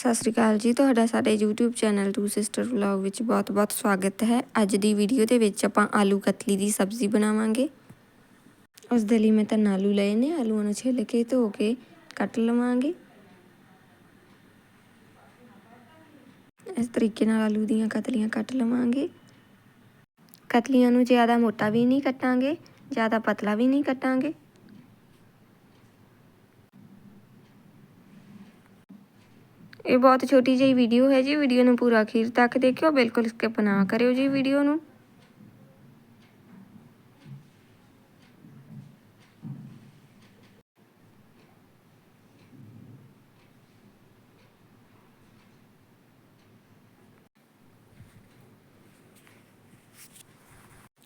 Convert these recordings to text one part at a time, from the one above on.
ਸਤਿ ਸ਼੍ਰੀ ਅਕਾਲ ਜੀ, ਤੁਹਾਡਾ ਸਾਡੇ YouTube channel two sister vlog ਵਿੱਚ ਬਹੁਤ-ਬਹੁਤ ਸਵਾਗਤ ਹੈ। ਅੱਜ ਦੀ ਵੀਡੀਓ ਦੇ ਵਿੱਚ ਆਪਾਂ ਆਲੂ ਕਤਲੀ ਦੀ ਸਬਜ਼ੀ ਬਣਾਵਾਂਗੇ। ਉਸ ਦੇ ਲਈ ਮੈਂ ਤਾਂ ਆਲੂ ਲਏ ਨੇ, ਆਲੂਆਂ ਨੂੰ ਛਿੱਲ ਕੇ ਧੋ ਕੇ ਕੱਟ ਲਵਾਂਗੇ। ਇਸ ਤਰੀਕੇ ਨਾਲ ਆਲੂ ਦੀਆਂ ਕਤਲੀਆਂ ਕੱਟ ਲਵਾਂਗੇ। ਕਤਲੀਆਂ ਨੂੰ ਜ਼ਿਆਦਾ ਮੋਟਾ ਵੀ ਨਹੀਂ ਕੱਟਾਂਗੇ, ਜ਼ਿਆਦਾ ਪਤਲਾ ਵੀ ਨਹੀਂ ਕੱਟਾਂਗੇ। ਇਹ ਬਹੁਤ ਛੋਟੀ ਜਿਹੀ ਵੀਡੀਓ ਹੈ ਜੀ ਵੀਡੀਓ ਨੂੰ ਪੂਰਾ ਅਖੀਰ ਤੱਕ ਦੇਖਿਓ, ਬਿਲਕੁਲ ਸਕਿਪ ਨਾ ਕਰਿਓ ਜੀ ਵੀਡੀਓ ਨੂੰ।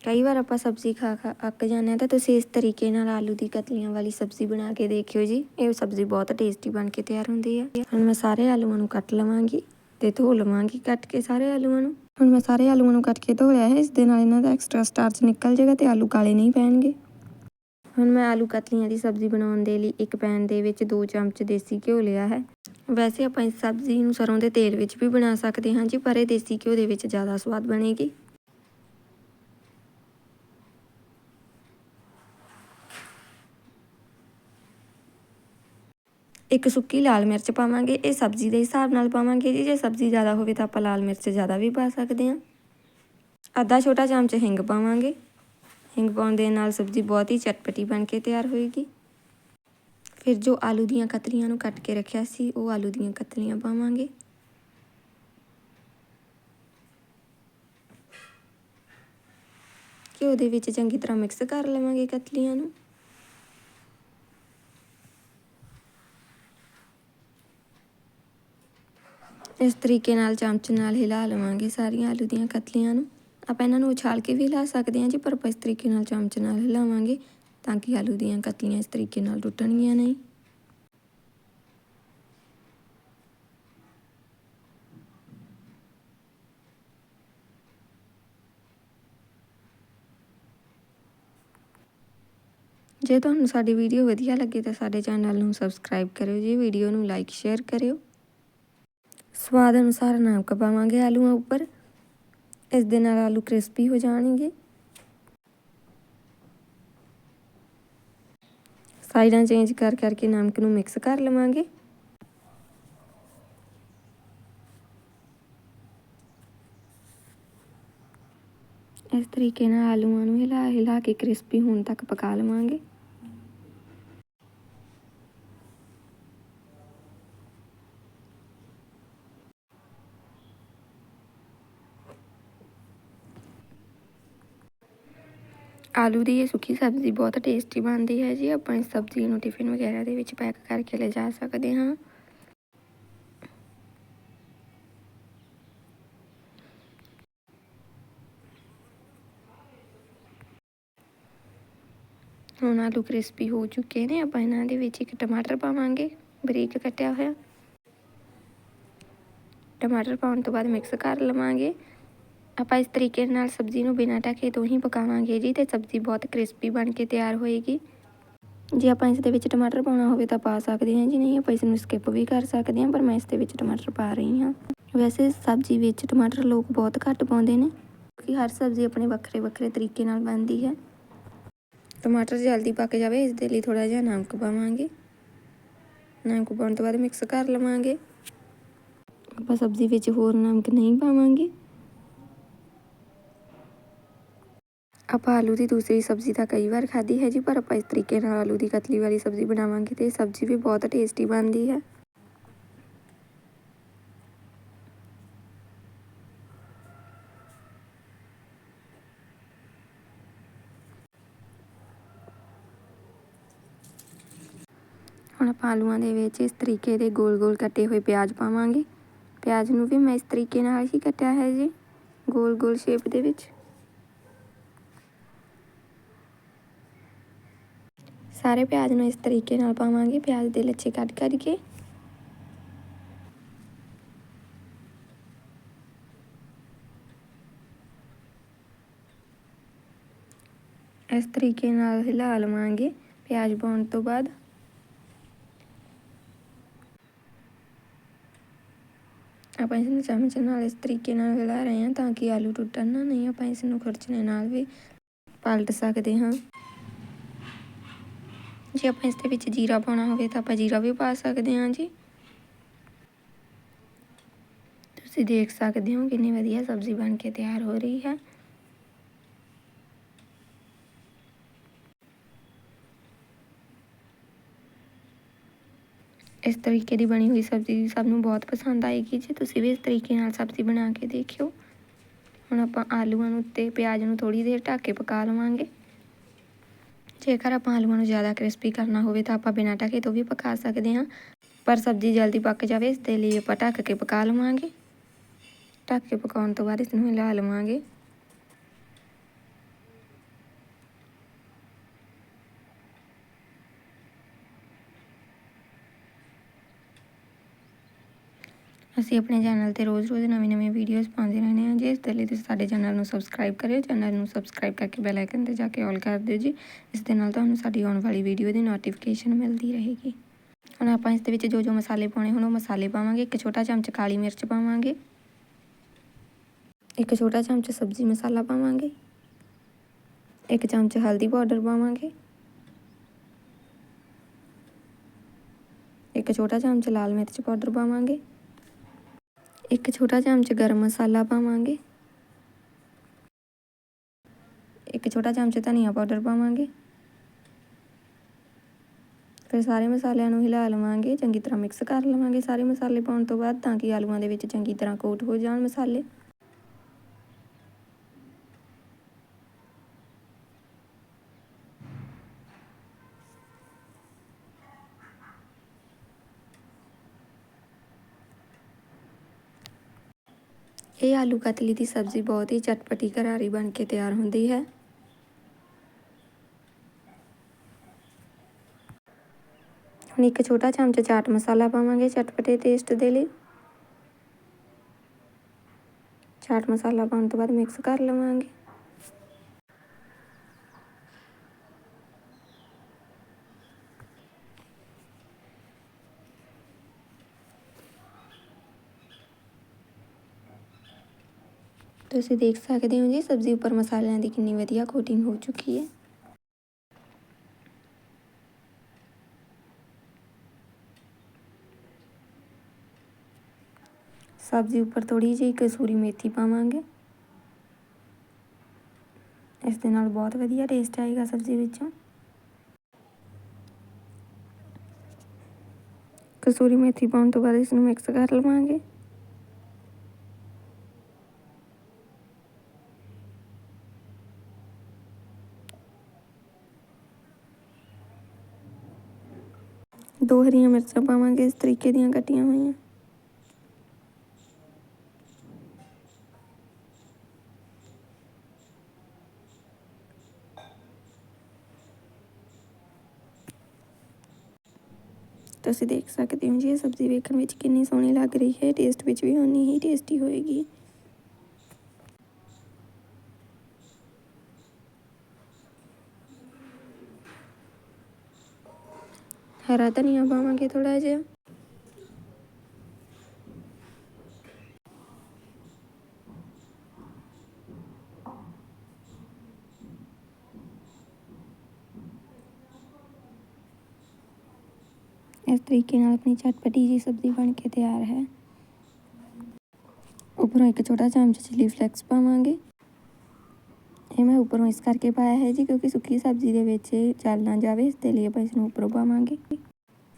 ਕਈ ਵਾਰ ਆਪਾਂ ਸਬਜ਼ੀ ਖਾ ਖਾ ਅੱਕ ਜਾਂਦੇ ਆ ਤਾਂ ਤੁਸੀਂ ਇਸ ਤਰੀਕੇ ਨਾਲ ਆਲੂ ਦੀ ਕਤਲੀਆਂ ਵਾਲੀ ਸਬਜ਼ੀ ਬਣਾ ਕੇ ਦੇਖਿਓ ਜੀ। ਇਹ ਸਬਜ਼ੀ ਬਹੁਤ ਟੇਸਟੀ ਬਣ ਕੇ ਤਿਆਰ ਹੁੰਦੀ ਹੈ। ਹੁਣ ਮੈਂ ਸਾਰੇ ਆਲੂਆਂ ਨੂੰ ਕੱਟ ਲਵਾਂਗੀ ਤੇ ਧੋ ਲਵਾਂਗੀ ਕੱਟ ਕੇ ਸਾਰੇ ਆਲੂਆਂ ਨੂੰ। ਹੁਣ ਮੈਂ ਸਾਰੇ ਆਲੂਆਂ ਨੂੰ ਕੱਟ ਕੇ ਧੋ ਲਿਆ ਹੈ। ਇਸ ਦੇ ਨਾਲ ਇਹਨਾਂ ਦਾ ਐਕਸਟਰਾ ਸਟਾਰਚ ਨਿਕਲ ਜਾਏਗਾ ਤੇ ਆਲੂ ਕਾਲੇ ਨਹੀਂ ਪੈਣਗੇ। ਹੁਣ ਮੈਂ ਆਲੂ ਕਤਲੀਆਂ ਦੀ ਸਬਜ਼ੀ ਬਣਾਉਣ ਦੇ ਲਈ ਇੱਕ ਪੈਨ ਦੇ ਵਿੱਚ 2 ਚਮਚ ਦੇਸੀ ਘਿਓ ਲਿਆ ਹੈ। ਵੈਸੇ ਆਪਾਂ ਇਸ ਸਬਜ਼ੀ ਨੂੰ ਸਰੋਂ ਦੇ ਤੇਲ ਵਿੱਚ ਵੀ ਬਣਾ ਸਕਦੇ ਹਾਂ ਜੀ, ਪਰ ਇਹ ਦੇਸੀ ਘਿਓ ਦੇ ਵਿੱਚ ਜ਼ਿਆਦਾ ਸਵਾਦ ਬਣੇਗੀ। ਇੱਕ ਸੁੱਕੀ ਲਾਲ ਮਿਰਚ ਪਾਵਾਂਗੇ, ਇਹ ਸਬਜ਼ੀ ਦੇ ਹਿਸਾਬ ਨਾਲ ਪਾਵਾਂਗੇ ਜੀ, ਜੇ ਸਬਜ਼ੀ ਜ਼ਿਆਦਾ ਹੋਵੇ ਤਾਂ ਆਪਾਂ ਲਾਲ ਮਿਰਚ ਜ਼ਿਆਦਾ ਵੀ ਪਾ ਸਕਦੇ ਹਾਂ। ਅੱਧਾ ਛੋਟਾ ਚਮਚ ਹਿੰਗ ਪਾਵਾਂਗੇ। ਹਿੰਗ ਪਾਉਣ ਦੇ ਨਾਲ ਸਬਜ਼ੀ ਬਹੁਤ ਹੀ ਚਟਪਟੀ ਬਣ ਕੇ ਤਿਆਰ ਹੋਏਗੀ। ਫਿਰ ਜੋ ਆਲੂ ਦੀਆਂ ਕਤਲੀਆਂ ਨੂੰ ਕੱਟ ਕੇ ਰੱਖਿਆ ਸੀ, ਉਹ ਆਲੂ ਦੀਆਂ ਕਤਲੀਆਂ ਪਾਵਾਂਗੇ। ਘਿਓ ਦੇ ਵਿੱਚ ਚੰਗੀ ਤਰ੍ਹਾਂ ਮਿਕਸ ਕਰ ਲਵਾਂਗੇ ਕਤਲੀਆਂ ਨੂੰ। ਇਸ ਤਰੀਕੇ ਨਾਲ ਚਮਚ ਨਾਲ ਹਿਲਾ ਲਵਾਂਗੇ ਸਾਰੀਆਂ ਆਲੂ ਦੀਆਂ ਕਤਲੀਆਂ ਨੂੰ। ਆਪਾਂ ਇਹਨਾਂ ਨੂੰ ਉਛਾਲ ਕੇ ਵੀ ਹਿਲਾ ਸਕਦੇ ਹਾਂ ਜੀ, ਪਰ ਆਪਾਂ ਇਸ ਤਰੀਕੇ ਨਾਲ ਚਮਚ ਨਾਲ ਹਿਲਾਵਾਂਗੇ ਤਾਂ ਕਿ ਆਲੂ ਦੀਆਂ ਕਤਲੀਆਂ ਇਸ ਤਰੀਕੇ ਨਾਲ ਟੁੱਟਣਗੀਆਂ ਨਹੀਂ। ਜੇ ਤੁਹਾਨੂੰ ਸਾਡੀ ਵੀਡੀਓ ਵਧੀਆ ਲੱਗੀ ਤਾਂ ਸਾਡੇ ਚੈਨਲ ਨੂੰ ਸਬਸਕ੍ਰਾਈਬ ਕਰਿਓ ਜੀ, ਵੀਡੀਓ ਨੂੰ ਲਾਈਕ, ਸ਼ੇਅਰ ਕਰਿਓ। ਸਵਾਦ ਅਨੁਸਾਰ ਨਮਕ ਪਾਵਾਂਗੇ ਆਲੂਆਂ ਉੱਪਰ। ਇਸ ਦੇ ਨਾਲ ਆਲੂ ਕ੍ਰਿਸਪੀ ਹੋ ਜਾਣਗੇ। ਸਾਈਡਾਂ ਚੇਂਜ ਕਰ ਕਰਕੇ ਨਮਕ ਨੂੰ ਮਿਕਸ ਕਰ ਲਵਾਂਗੇ। ਇਸ ਤਰੀਕੇ ਨਾਲ ਆਲੂਆਂ ਨੂੰ ਹਿਲਾ ਹਿਲਾ ਕੇ ਕ੍ਰਿਸਪੀ ਹੋਣ ਤੱਕ ਪਕਾ ਲਵਾਂਗੇ। ਆਲੂ ਦੀ ਇਹ ਸੁੱਕੀ ਸਬਜ਼ੀ ਬਹੁਤ ਟੇਸਟੀ ਬਣਦੀ ਹੈ ਜੀ। ਆਪਾਂ ਇਸ ਸਬਜ਼ੀ ਨੂੰ ਟਿਫਿਨ ਵਗੈਰਾ ਦੇ ਵਿੱਚ ਪੈਕ ਕਰਕੇ ਲੈ ਜਾ ਸਕਦੇ ਹਾਂ। ਹੁਣ ਆਲੂ ਕ੍ਰਿਸਪੀ ਹੋ ਚੁੱਕੇ ਨੇ। ਆਪਾਂ ਇਹਨਾਂ ਦੇ ਵਿੱਚ ਇੱਕ ਟਮਾਟਰ ਪਾਵਾਂਗੇ। ਬਰੀਕ ਕੱਟਿਆ ਹੋਇਆ। ਟਮਾਟਰ ਪਾਉਣ ਤੋਂ ਬਾਅਦ ਮਿਕਸ ਕਰ ਲਵਾਂਗੇ। ਆਪਾਂ ਇਸ ਤਰੀਕੇ ਨਾਲ ਸਬਜ਼ੀ ਨੂੰ ਬਿਨਾਂ ਢਕੇ ਤੋਂ ਹੀ ਪਕਾਵਾਂਗੇ ਜੀ ਤੇ ਸਬਜ਼ੀ ਬਹੁਤ ਕ੍ਰਿਸਪੀ ਬਣ ਕੇ ਤਿਆਰ ਹੋਏਗੀ। ਜੇ ਆਪਾਂ ਇਸ ਦੇ ਵਿੱਚ ਟਮਾਟਰ ਪਾਉਣਾ ਹੋਵੇ ਤਾਂ ਪਾ ਸਕਦੇ ਹਾਂ ਜੀ, ਨਹੀਂ ਆਪਾਂ ਇਸ ਨੂੰ ਸਕਿਪ ਵੀ ਕਰ ਸਕਦੇ ਹਾਂ, ਪਰ ਮੈਂ ਇਸ ਦੇ ਵਿੱਚ ਟਮਾਟਰ ਪਾ ਰਹੀ ਹਾਂ। ਵੈਸੇ ਸਬਜ਼ੀ ਵਿੱਚ ਟਮਾਟਰ ਲੋਕ ਬਹੁਤ ਘੱਟ ਪਾਉਂਦੇ ਨੇ, ਕਿਉਂਕਿ ਹਰ ਸਬਜ਼ੀ ਆਪਣੇ ਵੱਖਰੇ ਵੱਖਰੇ ਤਰੀਕੇ ਨਾਲ ਬਣਦੀ ਹੈ। ਟਮਾਟਰ ਜਲਦੀ ਪੱਕ ਜਾਵੇ, ਇਸ ਦੇ ਲਈ ਥੋੜਾ ਜਿਹਾ ਨਮਕ ਪਾਵਾਂਗੇ। ਨਮਕ ਪਾਉਣ ਤੋਂ ਬਾਅਦ ਮਿਕਸ ਕਰ ਲਵਾਂਗੇ। ਆਪਾਂ ਸਬਜ਼ੀ ਵਿੱਚ ਹੋਰ ਨਮਕ ਨਹੀਂ ਪਾਵਾਂਗੇ। ਆਪਾਂ ਆਲੂ ਦੀ ਦੂਸਰੀ ਸਬਜ਼ੀ ਤਾਂ ਕਈ ਵਾਰ ਖਾਧੀ ਹੈ ਜੀ, ਪਰ ਆਪਾਂ ਇਸ ਤਰੀਕੇ ਨਾਲ ਆਲੂ ਦੀ ਕਤਲੀ ਵਾਲੀ ਸਬਜ਼ੀ ਬਣਾਵਾਂਗੇ ਤੇ ਸਬਜ਼ੀ ਵੀ ਬਹੁਤ ਟੇਸਟੀ ਬਣਦੀ ਹੈ। ਹੁਣ ਆਪਾਂ ਆਲੂਆਂ ਦੇ ਵਿੱਚ ਇਸ ਤਰੀਕੇ ਦੇ ਗੋਲ-ਗੋਲ ਕੱਟੇ ਹੋਏ ਪਿਆਜ਼ ਪਾਵਾਂਗੇ। ਪਿਆਜ਼ ਨੂੰ ਵੀ ਮੈਂ ਇਸ ਤਰੀਕੇ ਨਾਲ ਹੀ ਕੱਟਿਆ ਹੈ ਜੀ, ਗੋਲ-ਗੋਲ ਸ਼ੇਪ ਦੇ ਵਿੱਚ। ਸਾਰੇ ਪਿਆਜ਼ ਨੂੰ ਇਸ ਤਰੀਕੇ ਨਾਲ ਪਾਵਾਂਗੇ, ਪਿਆਜ਼ ਦੇ ਲੱਛੇ ਕੱਟ ਕਰਕੇ ਕੇ। ਇਸ ਤਰੀਕੇ ਨਾਲ ਹਿਲਾ ਲਵਾਂਗੇ ਪਿਆਜ਼ ਪਾਉਣ ਤੋਂ ਬਾਅਦ। ਆਪਾਂ ਇਸ ਨੂੰ ਚਮਚ ਨਾਲ ਇਸ ਤਰੀਕੇ ਨਾਲ ਹਿਲਾ ਰਹੇ ਹਾਂ ਤਾਂ ਕਿ ਆਲੂ ਟੁੱਟਣ ਨਾ ਨਹੀਂ, ਆਪਾਂ ਇਸ ਨੂੰ ਖੁਰਚਣੇ ਨਾਲ ਵੀ ਪਲਟ ਸਕਦੇ ਹਾਂ। ਜੇ ਆਪਾਂ ਇਸ ਦੇ ਵਿੱਚ ਜੀਰਾ ਪਾਉਣਾ ਹੋਵੇ ਤਾਂ ਆਪਾਂ ਜੀਰਾ ਵੀ ਪਾ ਸਕਦੇ ਹਾਂ ਜੀ। ਤੁਸੀਂ ਦੇਖ ਸਕਦੇ ਹੋ ਕਿੰਨੀ ਵਧੀਆ ਸਬਜ਼ੀ ਬਣ ਕੇ ਤਿਆਰ ਹੋ ਰਹੀ ਹੈ। ਇਸ ਤਰੀਕੇ ਦੀ ਬਣੀ ਹੋਈ ਸਬਜ਼ੀ ਸਭ ਨੂੰ ਬਹੁਤ ਪਸੰਦ ਆਏਗੀ ਜੀ। ਤੁਸੀਂ ਵੀ ਇਸ ਤਰੀਕੇ ਨਾਲ ਸਬਜ਼ੀ ਬਣਾ ਕੇ ਦੇਖਿਓ। ਹੁਣ ਆਪਾਂ ਆਲੂਆਂ ਨੂੰ ਤੇ ਪਿਆਜ਼ ਨੂੰ ਥੋੜੀ ਦੇਰ ਢੱਕ ਕੇ ਪਕਾ ਲਵਾਂਗੇ। ਜੇਕਰ ਆਪਾਂ ਆਲੂਆਂ ਨੂੰ ਜ਼ਿਆਦਾ ਕ੍ਰਿਸਪੀ ਕਰਨਾ ਹੋਵੇ ਤਾਂ ਆਪਾਂ ਬਿਨਾਂ ਢੱਕੇ ਤੋਂ ਵੀ ਪਕਾ ਸਕਦੇ ਹਾਂ। ਪਰ ਸਬਜ਼ੀ ਜਲਦੀ ਪੱਕ ਜਾਵੇ, ਇਸ ਦੇ ਲਈ ਆਪਾਂ ਢੱਕ ਕੇ ਪਕਾ ਲਵਾਂਗੇ। ਢੱਕ ਕੇ ਪਕਾਉਣ ਤੋਂ ਬਾਅਦ ਇਸ ਨੂੰ ਹਿਲਾ ਲਵਾਂਗੇ। ਅਸੀਂ ਆਪਣੇ ਚੈਨਲ ਤੇ ਰੋਜ਼-ਰੋਜ਼ ਨਵੀਂ-ਨਵੀਂ ਵੀਡੀਓਜ਼ ਪਾਉਂਦੇ ਰਹਿੰਦੇ ਹਾਂ ਜੀ। ਇਸ ਦੇ ਲਈ ਤੁਸੀਂ ਸਾਡੇ ਚੈਨਲ ਨੂੰ ਸਬਸਕ੍ਰਾਈਬ ਕਰਿਓ। ਚੈਨਲ ਨੂੰ ਸਬਸਕ੍ਰਾਈਬ ਕਰਕੇ ਬੈਲ ਆਈਕਨ ਤੇ ਜਾ ਕੇ ਆਲ ਕਰ ਦਿਓ ਜੀ। ਇਸ ਦੇ ਨਾਲ ਤੁਹਾਨੂੰ ਸਾਡੀ ਆਉਣ ਵਾਲੀ ਵੀਡੀਓ ਦੀ ਨੋਟੀਫਿਕੇਸ਼ਨ ਮਿਲਦੀ ਰਹੇਗੀ। ਹੁਣ ਆਪਾਂ ਇਸ ਦੇ ਵਿੱਚ ਜੋ ਜੋ ਮਸਾਲੇ ਪਾਉਣੇ ਹੁਣ, ਉਹ ਮਸਾਲੇ ਪਾਵਾਂਗੇ। ਇੱਕ ਛੋਟਾ ਚਮਚ ਕਾਲੀ ਮਿਰਚ ਪਾਵਾਂਗੇ। ਇੱਕ ਛੋਟਾ ਚਮਚ ਸਬਜ਼ੀ ਮਸਾਲਾ ਪਾਵਾਂਗੇ। ਇੱਕ ਚਮਚ ਹਲਦੀ ਪਾਊਡਰ ਪਾਵਾਂਗੇ। ਇੱਕ ਛੋਟਾ ਚਮਚ ਲਾਲ ਮਿਰਚ ਪਾਊਡਰ ਪਾਵਾਂਗੇ। ਇੱਕ ਛੋਟਾ ਚਮਚ ਗਰਮ ਮਸਾਲਾ ਪਾਵਾਂਗੇ। ਇੱਕ ਛੋਟਾ ਚਮਚ ਧਨੀਆ ਪਾਊਡਰ ਪਾਵਾਂਗੇ। ਫਿਰ ਸਾਰੇ ਮਸਾਲਿਆਂ ਨੂੰ ਹਿਲਾ ਲਵਾਂਗੇ, ਚੰਗੀ ਤਰ੍ਹਾਂ ਮਿਕਸ ਕਰ ਲਵਾਂਗੇ ਸਾਰੇ ਮਸਾਲੇ ਪਾਉਣ ਤੋਂ ਬਾਅਦ, ਤਾਂ ਕਿ ਆਲੂਆਂ ਦੇ ਵਿੱਚ ਚੰਗੀ ਤਰ੍ਹਾਂ ਕੋਟ ਹੋ ਜਾਣ ਮਸਾਲੇ। ਇਹ ਆਲੂ ਕਤਲੀ ਦੀ ਸਬਜ਼ੀ ਬਹੁਤ ਹੀ ਚਟਪਟੀ ਘਰਾਰੀ ਬਣ ਕੇ ਤਿਆਰ ਹੁੰਦੀ ਹੈ। ਹੁਣ ਇੱਕ ਛੋਟਾ ਚਮਚ ਚਾਟ ਮਸਾਲਾ ਪਾਵਾਂਗੇ ਚਟਪਟੇ ਟੇਸਟ ਦੇ ਲਈ। ਚਾਟ ਮਸਾਲਾ ਪਾਉਣ ਤੋਂ ਬਾਅਦ ਮਿਕਸ ਕਰ ਲਵਾਂਗੇ। ਤੁਸੀਂ ਦੇਖ ਸਕਦੇ ਹੋ ਜੀ, ਸਬਜ਼ੀ ਉੱਪਰ ਮਸਾਲਿਆਂ ਦੀ ਕਿੰਨੀ ਵਧੀਆ ਕੋਟਿੰਗ ਹੋ ਚੁੱਕੀ ਹੈ। ਸਬਜ਼ੀ ਉੱਪਰ ਥੋੜੀ ਜਿਹੀ ਕਸੂਰੀ ਮੇਥੀ ਪਾਵਾਂਗੇ। ਇਸ ਦੇ ਨਾਲ ਬਹੁਤ ਵਧੀਆ ਟੇਸਟ ਆਏਗਾ ਸਬਜ਼ੀ ਵਿੱਚੋਂ। ਕਸੂਰੀ ਮੇਥੀ ਪਾਉਣ ਤੋਂ ਬਾਅਦ ਇਸ ਨੂੰ ਮਿਕਸ ਕਰ ਲਵਾਂਗੇ। ਦੋ ਹਰੀਆਂ ਮਿਰਚਾਂ ਪਾਵਾਂਗੇ, ਇਸ ਤਰੀਕੇ ਦੀਆਂ ਕੱਟੀਆਂ ਹੋਈਆਂ। ਤੁਸੀਂ ਦੇਖ ਸਕਦੇ ਹੋ ਜੀ, ਇਹ ਸਬਜ਼ੀ ਵੇਖਣ ਵਿੱਚ ਕਿੰਨੀ ਸੋਹਣੀ ਲੱਗ ਰਹੀ ਹੈ ਟੇਸਟ ਵਿੱਚ ਵੀ ਉਨੀ ਹੀ ਟੇਸਟੀ ਹੋਏਗੀ। ਹਰਾ ਧਨੀਆ ਪਾਵਾਂਗੇ ਥੋੜਾ ਜਿਹਾ। ਇਸ ਤਰੀਕੇ ਨਾਲ ਆਪਣੀ ਚਟਪਟੀ ਜੀ ਸਬਜ਼ੀ ਬਣ ਕੇ ਤਿਆਰ ਹੈ। ਉੱਪਰੋਂ ਇੱਕ ਛੋਟਾ ਚਮਚ ਚਿਲੀ ਫਲੈਕਸ ਪਾਵਾਂਗੇ। ਇਹ ਮੈਂ ਉੱਪਰੋਂ ਇਸ ਕਰਕੇ ਪਾਇਆ ਹੈ ਜੀ ਕਿਉਂਕਿ ਸੁੱਕੀ ਸਬਜ਼ੀ ਦੇ ਵਿੱਚ ਜਲ ਨਾ ਜਾਵੇ, ਇਸ ਦੇ ਲਈ ਆਪਾਂ ਇਸ ਨੂੰ ਉੱਪਰੋਂ ਪਾਵਾਂਗੇ।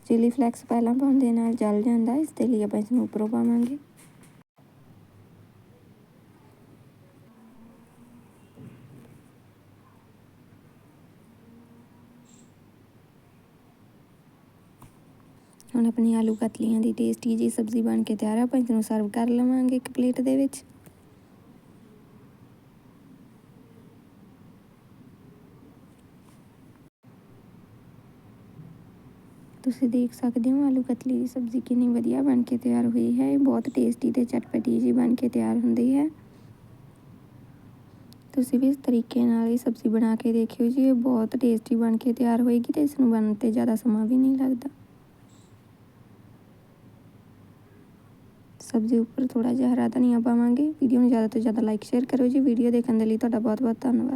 ਚਿਲੀ ਫਲੈਕਸ ਪਹਿਲਾਂ ਪਾਉਣ ਦੇ ਨਾਲ ਜਲ ਜਾਂਦਾ, ਇਸ ਦੇ ਲਈ ਆਪਾਂ ਇਸ ਨੂੰ ਉੱਪਰੋਂ ਪਾਵਾਂਗੇ। ਹੁਣ ਆਪਣੀ ਆਲੂ ਕਤਲੀਆਂ ਦੀ ਟੇਸਟੀ ਜੀ ਸਬਜ਼ੀ ਬਣ ਕੇ ਤਿਆਰ ਹੈ ਆਪਾਂ ਇਸ ਨੂੰ ਸਰਵ ਕਰ ਲਵਾਂਗੇ ਇੱਕ ਪਲੇਟ ਦੇ ਵਿੱਚ। ਤੁਸੀਂ ਦੇਖ ਸਕਦੇ ਹੋ ਆਲੂ ਕਤਲੀ ਦੀ ਸਬਜ਼ੀ ਕਿੰਨੀ ਵਧੀਆ ਬਣ ਕੇ ਤਿਆਰ ਹੋਈ ਹੈ। ਇਹ ਬਹੁਤ ਟੇਸਟੀ ਤੇ ਚਟਪਟੀ ਜੀ ਬਣ ਕੇ ਤਿਆਰ ਹੁੰਦੀ ਹੈ। ਤੁਸੀਂ ਵੀ ਇਸ ਤਰੀਕੇ ਨਾਲ ਇਹ ਸਬਜ਼ੀ ਬਣਾ ਕੇ ਦੇਖਿਓ ਜੀ। ਇਹ ਬਹੁਤ ਟੇਸਟੀ ਬਣ ਕੇ ਤਿਆਰ ਹੋਏਗੀ ਤੇ ਇਸ ਨੂੰ ਬਣਨ ਤੇ ਜ਼ਿਆਦਾ ਸਮਾਂ ਵੀ ਨਹੀਂ ਲੱਗਦਾ। ਸਬਜ਼ੀ ਉੱਪਰ ਥੋੜਾ ਜਿਹਾ ਹਰਾ ਧਨੀਆ ਪਾਵਾਂਗੇ। ਵੀਡੀਓ ਨੂੰ ਜ਼ਿਆਦਾ ਤੋਂ ਜ਼ਿਆਦਾ ਲਾਈਕ ਸ਼ੇਅਰ ਕਰੋ ਜੀ। ਵੀਡੀਓ ਦੇਖਣ ਦੇ ਲਈ ਤੁਹਾਡਾ ਬਹੁਤ ਬਹੁਤ ਧੰਨਵਾਦ।